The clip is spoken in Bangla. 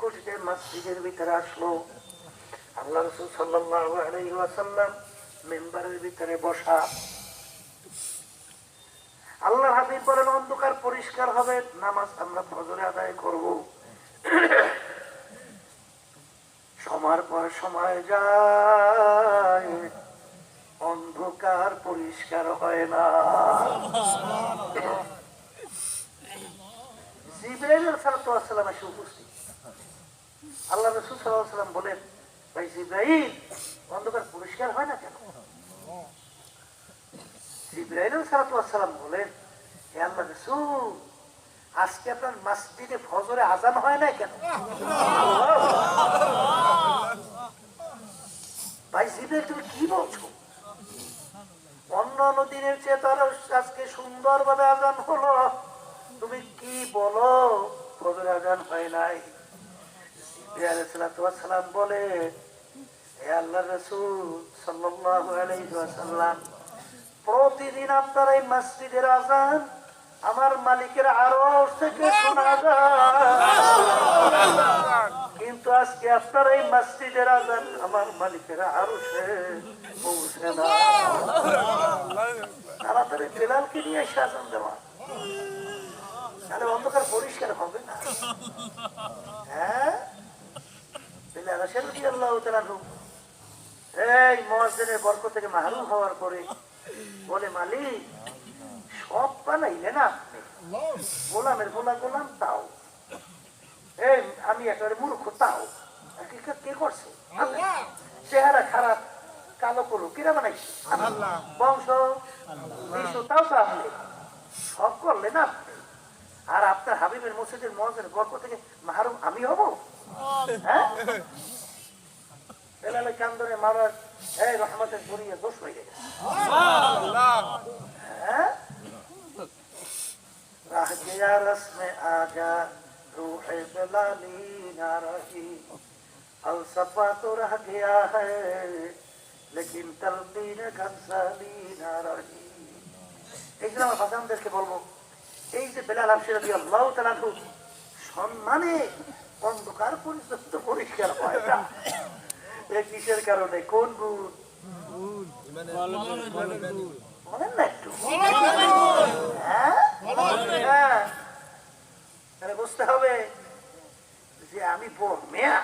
খুশিতে মসজিদের ভিতরে আসলো। আল্লাহ রসুল মেম্বারের ভিতরে বসা। আল্লাহ হাবিব বলেন অন্ধকার পরিষ্কার হবে নামাজ আমরা ফজরে আদায় করব। সময়ের পর সময় যায় অন্ধকার পরিষ্কার হয় না। সালাতু ওয়াসসালাম এসে উপস্থিত। আল্লাহ রসুল আলাইহি বলেন, ভাই জিব্রাইল, অন্ধকার পরিষ্কার হয় না কেন? সালাতু বলেন, হে আল্লাহ রসুল, আজকে আপনার মসজিদে ফজরে আজান হয় না কেন? ভাই তুমি কি বলছো? অন্য অন্য দিনের চেয়ে আজকে সুন্দর ভাবে আজান হলো। তুমি কি বলো, ফজরে আজান হয় নাই? সালাম বলে প্রতিদিন আপনার এই মসজিদের আজান আমার মালিকের আরও থেকে শোনা যায়। কিন্তু আজকে আপনার এই মসজিদের আজান আমার মালিকের আরও সে পৌঁছে তাড়াতাড়ি বেলালকে নিয়ে এসে আজান দেওয়া। তাহলে অন্ধকার পরিষ্কার হবে না। হ্যাঁ বেলাল আসেন কি আল্লাহ তাআলা এই মহাজনের বরক থেকে মাহরুম হওয়ার পরে বলে মালিক সব বানাইলে আপনি? গোলামের গোলা গোলাম তাও। এই আমি একেবারে মূর্খ তাও। কি- করছে। চেহারা খারাপ কালো কলো কিরা বানাইছে? বংশ বিশু তাও তো আপনি। সব করলেন আপনি? আর আপনার হাবিবের মসজিদের মহাজের গল্প থেকে মাহরুম আমি হব? হ্যাঁ? মানুষ এই রহমতের জড়িয়ে দোষ হয়ে গেছে। আমার বলব, এই যে সম্মানে অন্ধকার পরিচিত পরিষ্কার কারণে কোন গুণ বলেন না একটু। হ্যাঁ? হ্যাঁ। বুঝতে হবে যে আমি মেয়া।